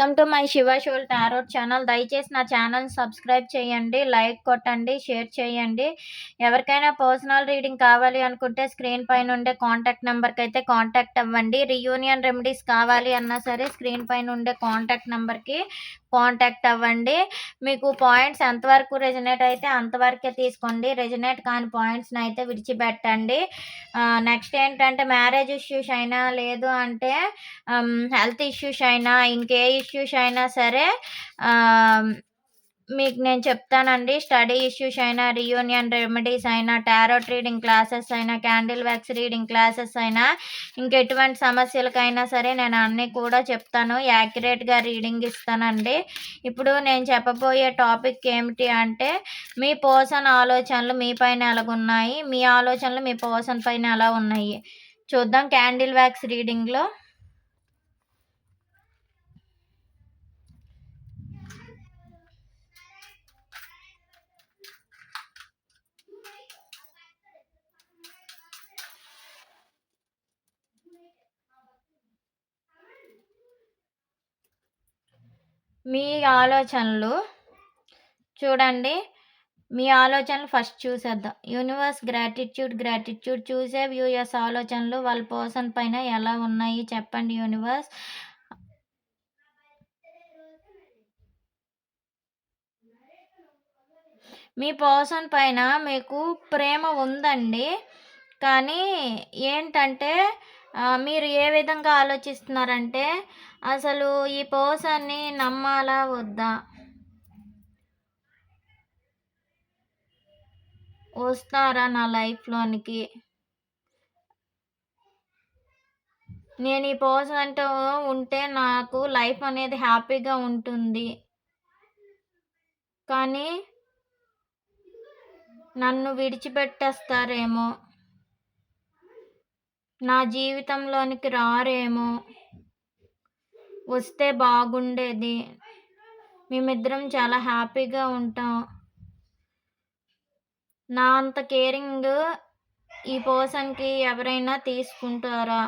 Welcome to my Shiva soul tarot channel. దయచేసి నా channel subscribe చేయండి లైక్ కొట్టండి షేర్ చేయండి. ఎవరికైనా పర్సనల్ రీడింగ్ కావాలి అనుకుంటే స్క్రీన్ పైన ఉండే కాంటాక్ట్ నెంబర్కి అయితే కాంటాక్ట్ అవ్వండి. రియూనియన్ రెమెడీస్ కావాలి అన్నా సరే స్క్రీన్ పైన ఉండే కాంటాక్ట్ నెంబర్కి కాంటాక్ట్ అవ్వండి. మీకు పాయింట్స్ ఎంతవరకు రెజినేట్ అయితే అంతవరకే తీసుకోండి. రెజినేట్ కాని పాయింట్స్ని అయితే విడిచిపెట్టండి. నెక్స్ట్ ఏంటంటే మ్యారేజ్ ఇష్యూస్ అయినా లేదు అంటే హెల్త్ ఇష్యూస్ అయినా ఇంకే ఇష్యూస్ అయినా సరే మీకు నేను చెప్తానండి. స్టడీ ఇష్యూస్ అయినా రియూనియన్ రెమెడీస్ అయినా టారోట్ రీడింగ్ క్లాసెస్ అయినా క్యాండిల్ వ్యాక్స్ రీడింగ్ క్లాసెస్ అయినా ఇంకెటువంటి సమస్యలకైనా సరే నేను అన్నీ కూడా చెప్తాను. యాక్యురేట్గా రీడింగ్ ఇస్తానండి. ఇప్పుడు నేను చెప్పబోయే టాపిక్ ఏమిటి అంటే మీ పర్సన్ ఆలోచనలు మీ పైన ఎలాగున్నాయి? మీ ఆలోచనలు మీ పర్సన్ పైన ఎలా ఉన్నాయి? చూద్దాం క్యాండిల్ వ్యాక్స్ రీడింగ్లో. మీ ఆలోచనలు చూడండి. మీ ఆలోచనలు ఫస్ట్ చూసేద్దాం. యూనివర్స్ గ్రాటిట్యూడ్ గ్రాటిట్యూడ్ చూసే వ్యూయర్స్ ఆలోచనలు వాళ్ళ పర్సన్ పైన ఎలా ఉన్నాయి చెప్పండి యూనివర్స్. మీ పర్సన్ పైన మీకు ప్రేమ ఉందండి. కానీ ఏంటంటే మీరు ఏ విధంగా ఆలోచిస్తున్నారంటే అసలు ఈ పర్సన్ని నమ్మాలా వద్దా? వస్తారా నా లైఫ్లోనికి నేను ఈ అంటూ ఉంటే నాకు లైఫ్ అనేది హ్యాపీగా ఉంటుంది. కానీ నన్ను విడిచిపెట్టేస్తారేమో? నా జీవితంలోనికి రారేమో? వస్తే బాగుండేది. మేమిద్దరం చాలా హ్యాపీగా ఉంటాం. నా అంత కేరింగ్ ఈ పర్సన్కి ఎవరైనా తీసుకుంటారా?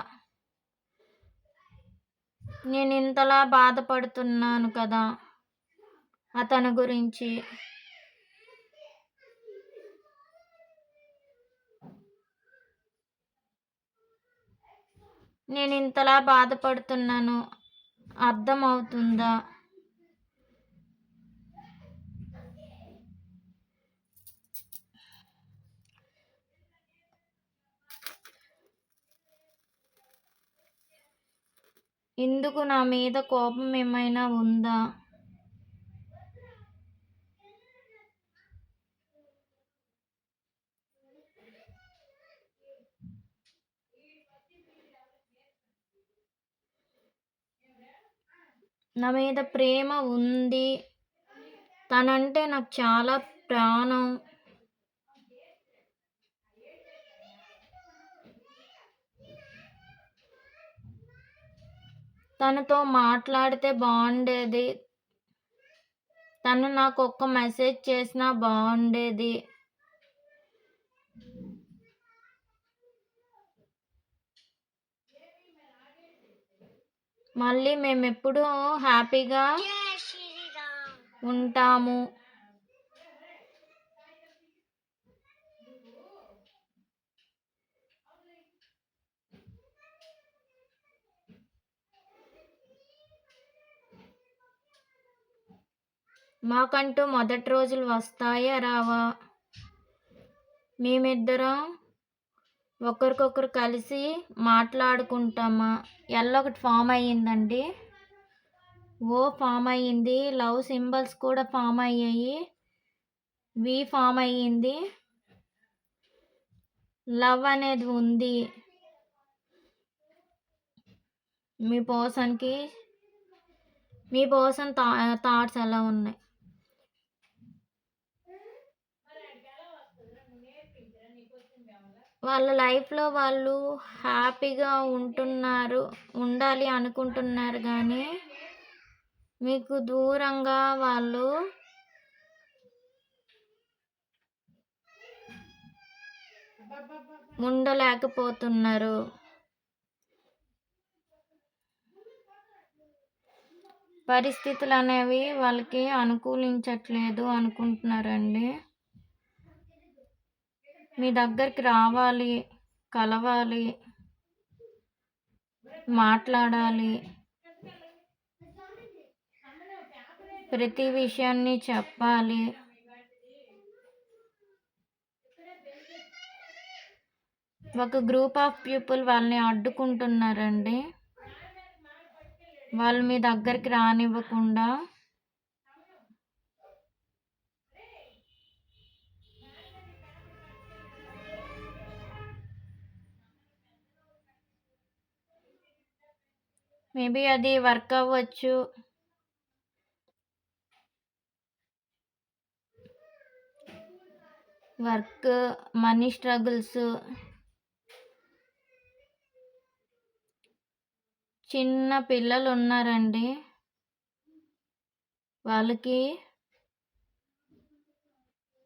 నేను ఇంతలా బాధపడుతున్నాను కదా అతని గురించి. నేను ఇంతలా బాధపడుతున్నాను. అర్థమవుతుందా? ఇందుకు నా మీద కోపం ఏమైనా ఉందా? నా మీద ప్రేమ ఉంది. తనంటే నాకు చాలా ప్రాణం. తనతో మాట్లాడితే బాగుండేది. తను నాకు ఒక్క మెసేజ్ చేసినా బాగుండేది. మళ్ళీ మేము ఎప్పుడూ హ్యాపీగా ఉంటాము. మాకంటూ మొదటి రోజులు వస్తాయా రావా? మేమిద్దరం ఒకరికొకరు కలిసి మాట్లాడుకుంటామా? ఎల్ ఒకటి ఫామ్ అయ్యిందండి. ఓ ఫామ్ అయ్యింది. లవ్ సింబల్స్ కూడా ఫామ్ అయ్యాయి. వి ఫామ్ అయ్యింది. లవ్ అనేది ఉంది. మీ పర్సన్కి మీ పర్సన్ థా థాట్స్ ఎలా ఉన్నాయి? వాళ్ళ లైఫ్లో వాళ్ళు హ్యాపీగా ఉంటున్నారు ఉండాలి అనుకుంటున్నారు కానీ మీకు దూరంగా వాళ్ళు ఉండలేకపోతున్నారు పరిస్థితులు అనేవి వాళ్ళకి అనుకూలించట్లేదు అనుకుంటున్నారండి. మీ దగ్గరికి రావాలి కలవాలి మాట్లాడాలి. ప్రతి విషయాన్ని చెప్పాలి. ఒక గ్రూప్ ఆఫ్ పీపుల్ వాళ్ళని అడ్డుకుంటున్నారండి. వాళ్ళు మీ దగ్గరికి రానివ్వకుండా మేబీ అది వర్క్ అవ్వచ్చు. Work money struggles. చిన్న పిల్లలు ఉన్నారండి వాళ్ళకి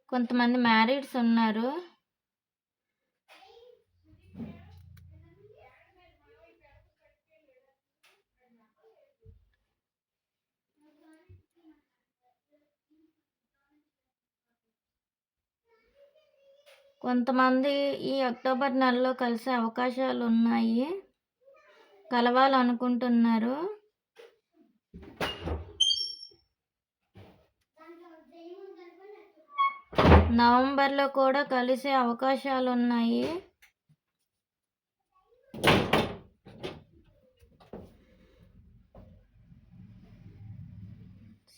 కొంతమంది మ్యారీడ్స్ ఉన్నారు. కొంతమంది ఈ అక్టోబర్ నెలలో కలిసే అవకాశాలు ఉన్నాయి కలవాలనుకుంటున్నారు. నవంబర్లో కూడా కలిసే అవకాశాలు ఉన్నాయి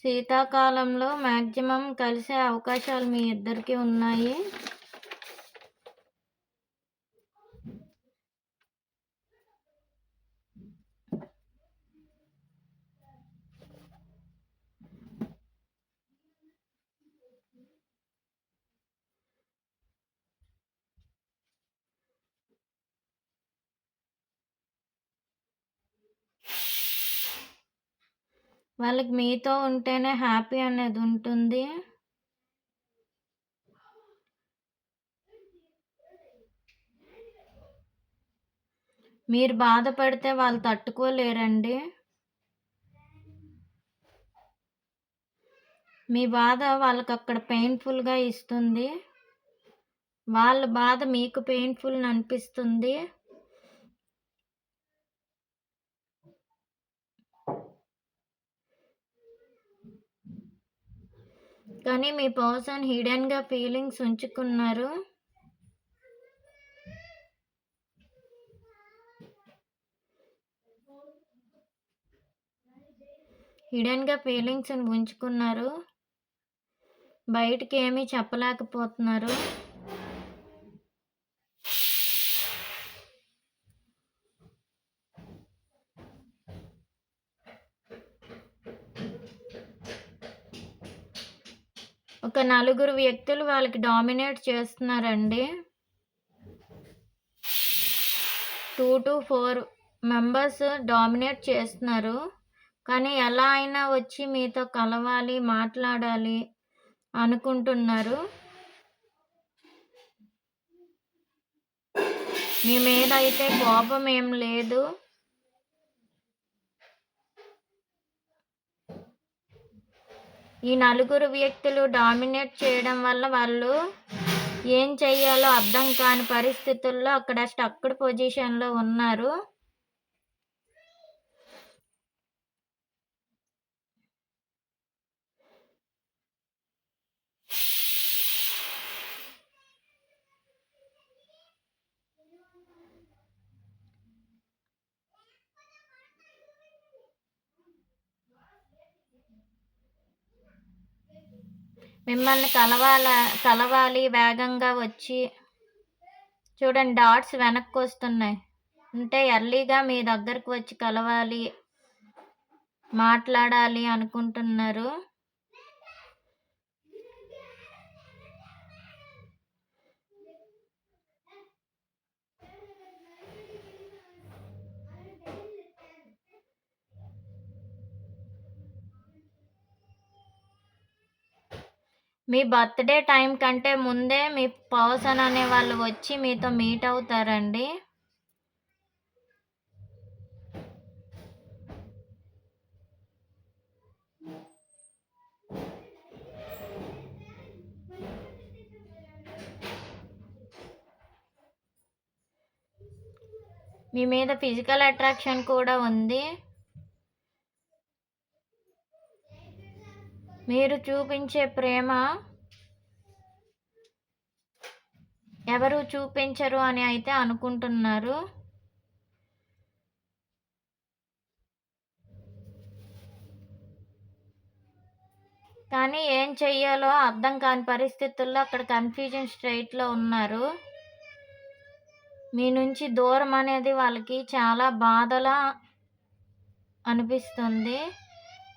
శీతాకాలంలో మ్యాక్సిమం కలిసే అవకాశాలు మీ ఇద్దరికీ ఉన్నాయి. వాళ్ళకి మీతో ఉంటేనే హ్యాపీ అనేది ఉంటుంది. మీరు బాధపడితే వాళ్ళు తట్టుకోలేరండి. మీ బాధ వాళ్ళకి అక్కడ పెయిన్ఫుల్గా ఇస్తుంది. వాళ్ళ బాధ మీకు పెయిన్ఫుల్ అనిపిస్తుంది. కానీ మీ పర్సన్ హిడెన్గా ఫీలింగ్స్ ఉంచుకున్నారు. హిడెన్గా ఫీలింగ్స్ ఉంచుకున్నారు. బయటికి ఏమీ చెప్పలేకపోతున్నారు. ఒక నలుగురు వ్యక్తులు వాళ్ళకి డామినేట్ చేస్తున్నారండి. Two to four members dominate చేస్తున్నారు. కానీ ఎలా అయినా వచ్చి మీతో కలవాలి మాట్లాడాలి అనుకుంటున్నారు. మీ మీద అయితే కోపం ఏం లేదు. ఈ నలుగురు వ్యక్తులు డామినేట్ చేయడం వల్ల వాళ్ళు ఏం చెయ్యాలో అర్థం కాని పరిస్థితుల్లో అక్కడ స్టక్డ్ పొజిషన్లో ఉన్నారు. మిమ్మల్ని కలవాల కలవాలి వేగంగా వచ్చి చూడండి డాట్స్ వెనక్కి వస్తున్నాయి. అంటే ఎర్లీగా మీ దగ్గరకు వచ్చి కలవాలి మాట్లాడాలి అనుకుంటున్నారు. మీ బర్త్డే టైం కంటే ముందే మీ పర్సన్ అనే వాళ్ళు వచ్చి మీతో మీట్ అవుతారండి. మీ మీద ఫిజికల్ అట్రాక్షన్ కూడా ఉంది. మీరు చూపించే ప్రేమ ఎవరు చూపించరు అని అయితే అనుకుంటున్నారు. కానీ ఏం చెయ్యాలో అర్థం కాని పరిస్థితుల్లో అక్కడ కన్ఫ్యూజన్ స్ట్రైట్లో ఉన్నారు. మీ నుంచి దూరం అనేది వాళ్ళకి చాలా బాధలా అనిపిస్తుంది.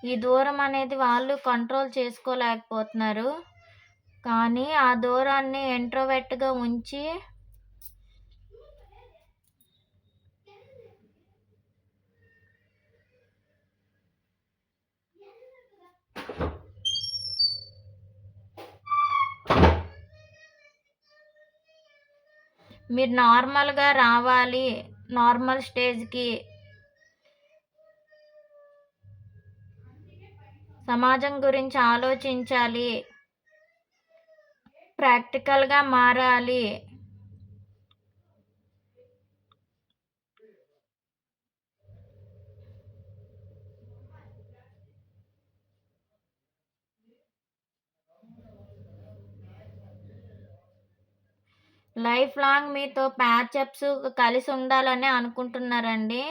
ఈ దూరం అనేది వాళ్ళు కంట్రోల్ చేసుకోలేకపోతున్నారు. కానీ ఆ దూరాన్ని ఎంట్రోవెట్గా ఉంచి మీరు నార్మల్గా రావాలి. నార్మల్ స్టేజ్కి సమాజం గురించి ఆలోచించాలి. ప్రాక్టికల్గా మారాలి. లైఫ్ లాంగ్ మీతో ప్యాచప్స్ కలిసి ఉండాలని అనుకుంటున్నారండి.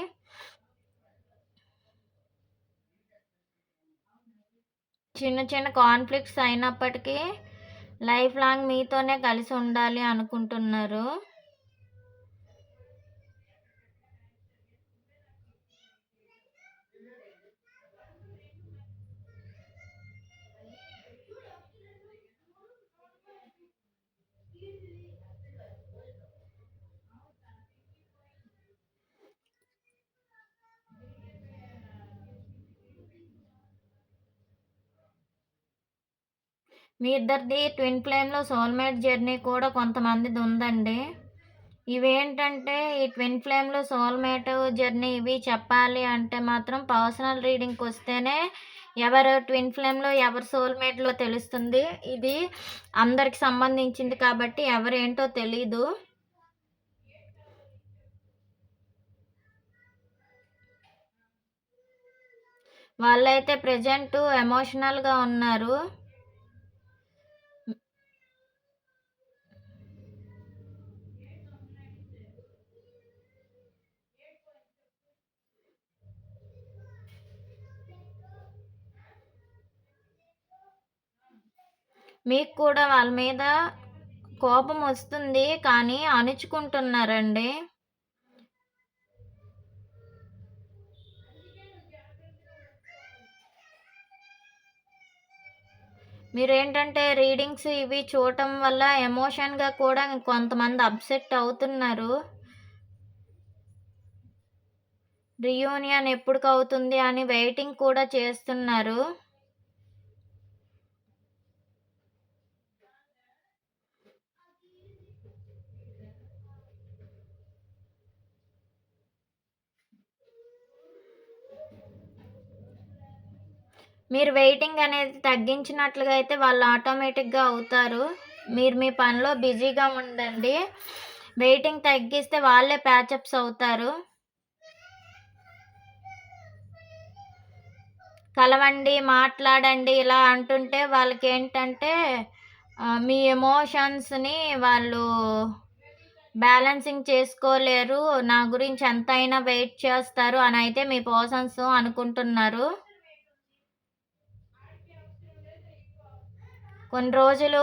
చిన్న చిన్న కాన్ఫ్లిక్ట్స్ అయినప్పటికీ లైఫ్ లాంగ్ మీతోనే కలిసి ఉండాలి అనుకుంటున్నారు. మీ ఇద్దరిది ట్విన్ ఫ్లేమ్లో సోల్మేట్ జర్నీ కూడా కొంతమందిది ఉందండి. ఇవేంటంటే ఈ ట్విన్ ఫ్లేమ్లో సోల్మేట్ జర్నీ ఇవి చెప్పాలి అంటే మాత్రం పర్సనల్ రీడింగ్కి వస్తేనే ఎవరు ట్విన్ ఫ్లేమ్లో ఎవరు సోల్మేట్లో తెలుస్తుంది. ఇది అందరికి సంబంధించింది కాబట్టి ఎవరేంటో తెలీదు. వాళ్ళైతే ప్రజెంట్ ఎమోషనల్గా ఉన్నారు. మీకు కూడా వాళ్ళ మీద కోపం వస్తుంది కానీ అణుచుకుంటున్నారండి. మీరేంటంటే రీడింగ్స్ ఇవి చూడటం వల్ల ఎమోషన్గా కూడా కొంతమంది అప్సెట్ అవుతున్నారు. రియూనియన్ ఎప్పుడు అవుతుంది అని వెయిటింగ్ కూడా చేస్తున్నారు. మీరు వెయిటింగ్ అనేది తగ్గించినట్లుగా అయితే వాళ్ళు ఆటోమేటిక్గా అవుతారు. మీరు మీ పనిలో బిజీగా ఉండండి. వెయిటింగ్ తగ్గిస్తే వాళ్ళే ప్యాచప్స్ అవుతారు. కలవండి మాట్లాడండి ఇలా అంటుంటే వాళ్ళకి ఏంటంటే మీ ఎమోషన్స్ని వాళ్ళు బ్యాలెన్సింగ్ చేసుకోలేరు. నా గురించి ఎంతైనా వెయిట్ చేస్తారు అని అయితే మీ పర్సన్స్ అనుకుంటున్నారు. కొన్ని రోజులు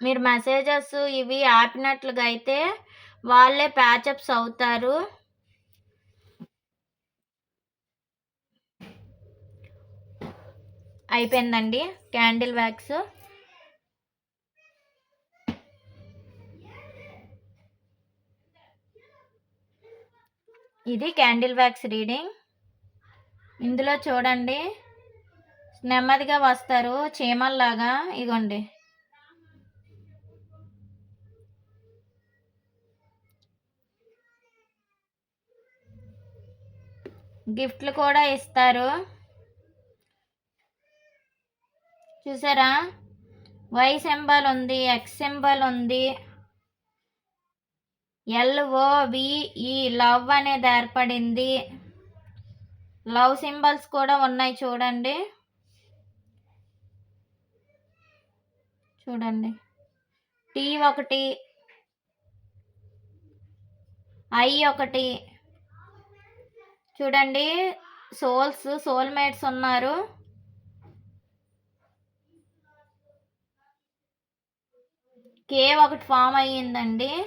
మీరు మెసేజెస్ ఇవి ఆపినట్లుగా అయితే వాళ్ళే ప్యాచప్స్ అవుతారు. అయిపోయిందండి క్యాండిల్ వ్యాక్స్ ఇది క్యాండిల్ వ్యాక్స్ రీడింగ్ ఇందులో చూడండి. నెమ్మదిగా వస్తారు. చీమల్లాగా. ఇగోండి గిఫ్ట్లు కూడా ఇస్తారు. చూసారా? వై సింబల్ ఉంది ఎక్స్ సింబల్ ఉంది. L O V E love అనేది ఏర్పడింది. లవ్ సింబల్స్ కూడా ఉన్నాయి చూడండి. చూడండి. టీ ఒకటి. ఐ ఒకటి. చూడండి. సోల్స్ సోల్మేట్స్ ఉన్నారు. కే ఒకటి ఫామ్ అయ్యిందండి.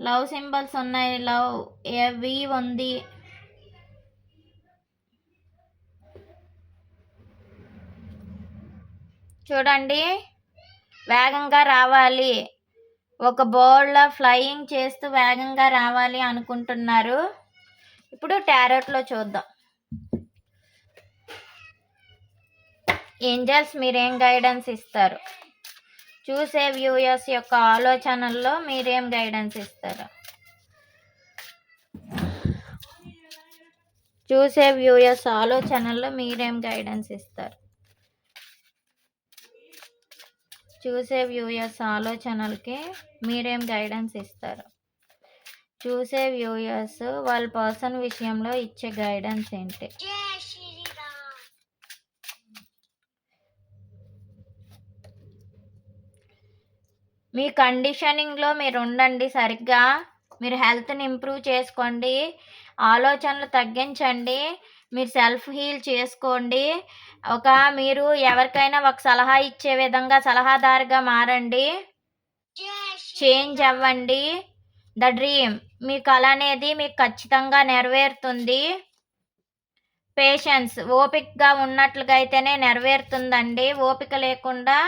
లవ్ సింబల్స్ ఉన్నాయి. లవ్ వి ఉంది. చూడండి. వేగంగా రావాలి. ఒక బోర్డ్లో ఫ్లయింగ్ చేస్తూ వేగంగా రావాలి అనుకుంటున్నారు. ఇప్పుడు టారోట్లో చూద్దాం. ఏంజల్స్ మీరేం గైడెన్స్ ఇస్తారు? చూసే వ్యూయర్స్ యొక్క ఆలోచనల్లో మీరేం గైడెన్స్ ఇస్తారు? చూసే వ్యూయర్స్ ఆలోచనల్లో మీరేం గైడెన్స్ ఇస్తారు? చూసే వ్యూయర్స్ ఆలోచనలకి మీరేం గైడెన్స్ ఇస్తారు? చూసే వ్యూయర్స్ వాళ్ళ పర్సన్ విషయంలో ఇచ్చే గైడెన్స్ ఏంటి? మీ కండిషనింగ్లో మీరు ఉండండి సరిగ్గా. మీరు హెల్త్ని ఇంప్రూవ్ చేసుకోండి. ఆలోచనలు తగ్గించండి. మీరు సెల్ఫ్ హీల్ చేసుకోండి. ఒక మీరు ఎవరికైనా ఒక సలహా ఇచ్చే విధంగా సలహాదారుగా మారండి. చేంజ్ అవ్వండి. The dream. మీ కళ అనేది మీకు ఖచ్చితంగా నెరవేరుతుంది. పేషెన్స్. ఓపికగా ఉన్నట్లుగా అయితేనే నెరవేరుతుందండి. ఓపిక లేకుండా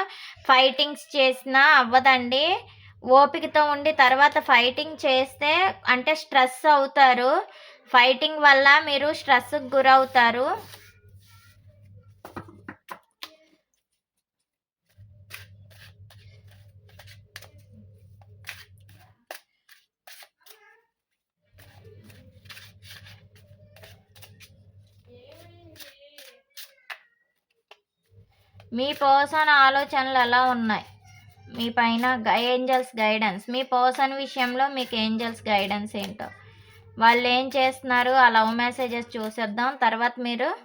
ఫైటింగ్స్ చేసినా అవ్వదండి. ఓపికతో ఉండి తర్వాత ఫైటింగ్ చేస్తే అంటే స్ట్రెస్ అవుతారు. ఫైటింగ్ వల్ల మీరు స్ట్రెస్కి గురవుతారు. మీ పర్సన్ ఆలోచనలు ఎలా ఉన్నాయి? మీ పైన ఏంజల్స్ గైడెన్స్ మీ పర్సన్ విషయంలో మీకు ఏంజల్స్ గైడెన్స్ ఏంటో. వాళ్ళు ఏం చేస్తున్నారు? ఆ లవ్ మెసేజెస్ చూసేద్దాం. తర్వాత మీరు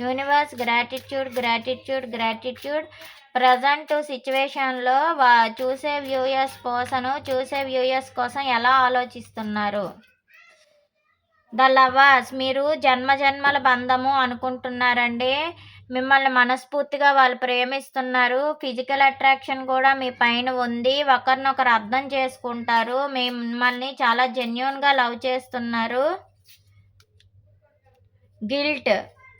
universe gratitude gratitude gratitude. Present సిచ్యువేషన్లో వా చూసే వ్యూయర్స్ పర్సన్ చూసే వ్యూయర్స్ కోసం ఎలా ఆలోచిస్తున్నారు? ద లవర్స్ మీరు జన్మ జన్మల బంధము అనుకుంటున్నారండి. మిమ్మల్ని మనస్ఫూర్తిగా వాళ్ళు ప్రేమిస్తున్నారు. ఫిజికల్ అట్రాక్షన్ కూడా మీ పైన ఉంది. ఒకరినొకరు అర్థం చేసుకుంటారు. మిమ్మల్ని చాలా జెన్యున్గా లవ్ చేస్తున్నారు. గిల్ట్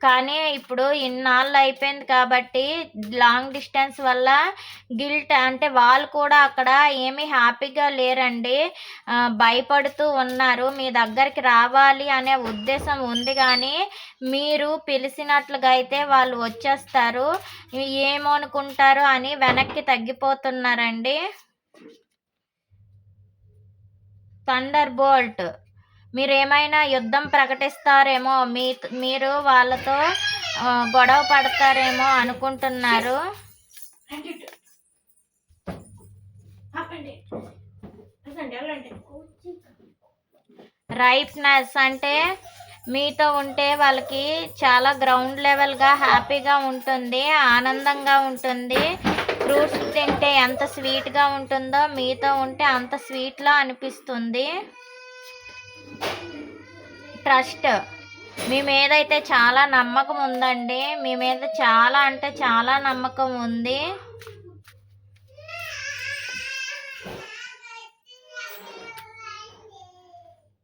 కానీ ఇప్పుడు ఇన్నాళ్ళు అయిపోయింది కాబట్టి లాంగ్ డిస్టెన్స్ వల్ల గిల్ట్ అంటే వాళ్ళు కూడా అక్కడ ఏమీ హ్యాపీగా లేరండి. భయపడుతూ ఉన్నారు. మీ దగ్గరికి రావాలి అనే ఉద్దేశం ఉంది కానీ మీరు పిలిచినట్లుగా అయితే వాళ్ళు వచ్చేస్తారు. ఏమనుకుంటారు అని వెనక్కి తగ్గిపోతున్నారండి. థండర్ బోల్ట్ మీరు ఏమైనా యుద్ధం ప్రకటిస్తారేమో మీ మీరు వాళ్ళతో గొడవ పడతారేమో అనుకుంటున్నారు. రైట్నెస్ అంటే మీతో ఉంటే వాళ్ళకి చాలా గ్రౌండ్ లెవెల్గా హ్యాపీగా ఉంటుంది ఆనందంగా ఉంటుంది. ఫ్రూట్స్ తింటే ఎంత స్వీట్గా ఉంటుందో మీతో ఉంటే అంత స్వీట్లా అనిపిస్తుంది. ట్రస్ట్. మీ మీద అయితే చాలా నమ్మకం ఉందండి. మీ మీద చాలా అంటే చాలా నమ్మకం ఉంది.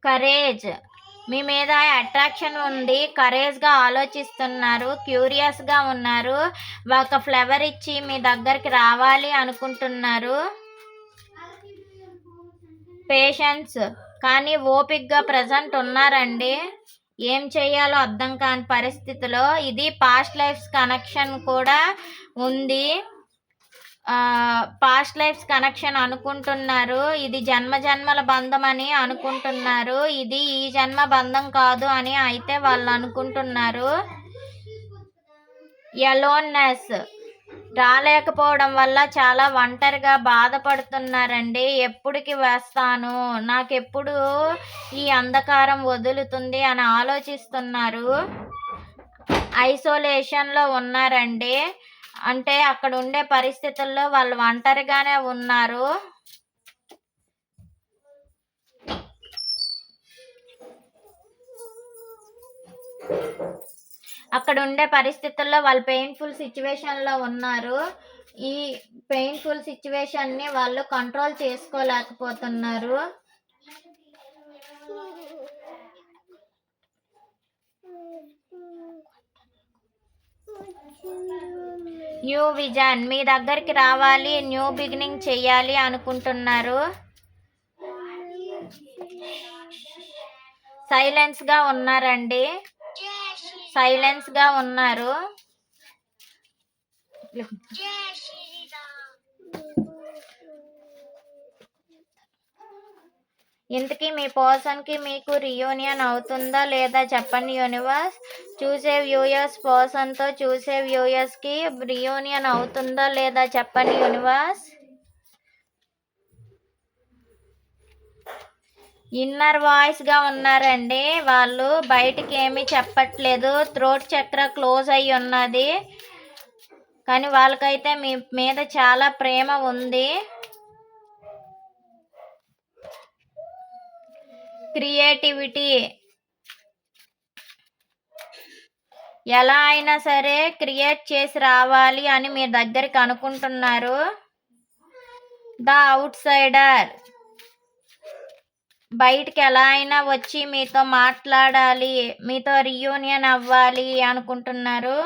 కరేజ్. మీ మీద అట్రాక్షన్ ఉంది. కరేజ్గా ఆలోచిస్తున్నారు. క్యూరియస్గా ఉన్నారు. ఒక ఫ్లవర్ ఇచ్చి మీ దగ్గరికి రావాలి అనుకుంటున్నారు. పేషెన్స్. కానీ ఓపిక్గా ప్రజెంట్ ఉన్నారండి. ఏం చేయాలో అర్థం కాని పరిస్థితిలో ఇది పాస్ట్ లైఫ్స్ కనెక్షన్ కూడా ఉంది. పాస్ట్ లైఫ్స్ కనెక్షన్ అనుకుంటున్నారు. ఇది జన్మ జన్మల బంధం అని అనుకుంటున్నారు. ఇది ఈ జన్మ బంధం కాదు అని అయితే వాళ్ళు అనుకుంటున్నారు. ఎలోన్నెస్ రాలేకపోవడం వల్ల చాలా ఒంటరిగా బాధపడుతున్నారండి. ఎప్పుడుకి వస్తాను? నాకెప్పుడు ఈ అంధకారం వదులుతుంది అని ఆలోచిస్తున్నారు. ఐసోలేషన్లో ఉన్నారండి. అంటే అక్కడ ఉండే పరిస్థితుల్లో వాళ్ళు ఒంటరిగానే ఉన్నారు. అక్కడ ఉండే పరిస్థితుల్లో వాళ్ళు పెయిన్ఫుల్ సిచ్యువేషన్లో ఉన్నారు. ఈ పెయిన్ఫుల్ సిచ్యువేషన్ని వాళ్ళు కంట్రోల్ చేసుకోలేకపోతున్నారు. న్యూ విజన్ మీ దగ్గరికి రావాలి న్యూ బిగినింగ్ చేయాలి అనుకుంటున్నారు. సైలెన్స్గా ఉన్నారండి. సైలెన్స్గా ఉన్నారు. ఇంతకీ మీ పర్సన్కి మీకు రియూనియన్ అవుతుందా లేదా చెప్పండి యూనివర్స్ చూసే వ్యూయర్స్ పర్సన్తో చూసే వ్యూయర్స్కి రియూనియన్ అవుతుందా లేదా చెప్పండి యూనివర్స్ ఇన్నర్ వాయిస్గా ఉన్నారండి. వాళ్ళు బయటికి ఏమీ చెప్పట్లేదు. థ్రోట్ చక్ర క్లోజ్ అయి ఉన్నది. కానీ వాళ్ళకైతే మీ మీద చాలా ప్రేమ ఉంది. క్రియేటివిటీ ఎలా అయినా సరే క్రియేట్ చేసి రావాలి అని మీ దగ్గరికి అనుకుంటున్నారు. ద అవుట్ సైడర్ బయటికి ఎలా అయినా వచ్చి మీతో మాట్లాడాలి మీతో రియూనియన్ అవ్వాలి అనుకుంటున్నారు.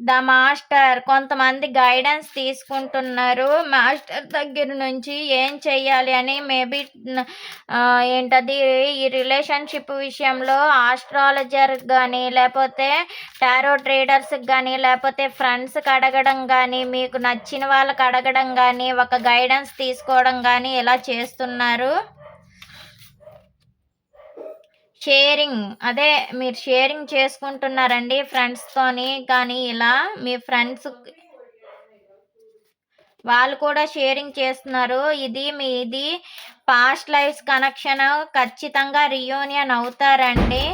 ద మాస్టర్ కొంతమంది గైడెన్స్ తీసుకుంటున్నారు. మాస్టర్ దగ్గర నుంచి ఏం చెయ్యాలి అని మేబీ ఏంటది ఈ రిలేషన్షిప్ విషయంలో ఆస్ట్రాలజర్ కానీ లేకపోతే టారో ట్రేడర్స్ కానీ లేకపోతే ఫ్రెండ్స్కి అడగడం కానీ మీకు నచ్చిన వాళ్ళకి అడగడం కానీ ఒక గైడెన్స్ తీసుకోవడం కానీ ఇలా చేస్తున్నారు. షేరింగ్. అదే మీరు షేరింగ్ చేసుకుంటున్నారండి ఫ్రెండ్స్తోని కానీ ఇలా మీ ఫ్రెండ్స్ వాళ్ళు కూడా షేరింగ్ చేస్తున్నారు. ఇది మీది పాస్ట్ లైఫ్స్ కనెక్షన్ ఖచ్చితంగా రియూనియన్ అవుతారండి.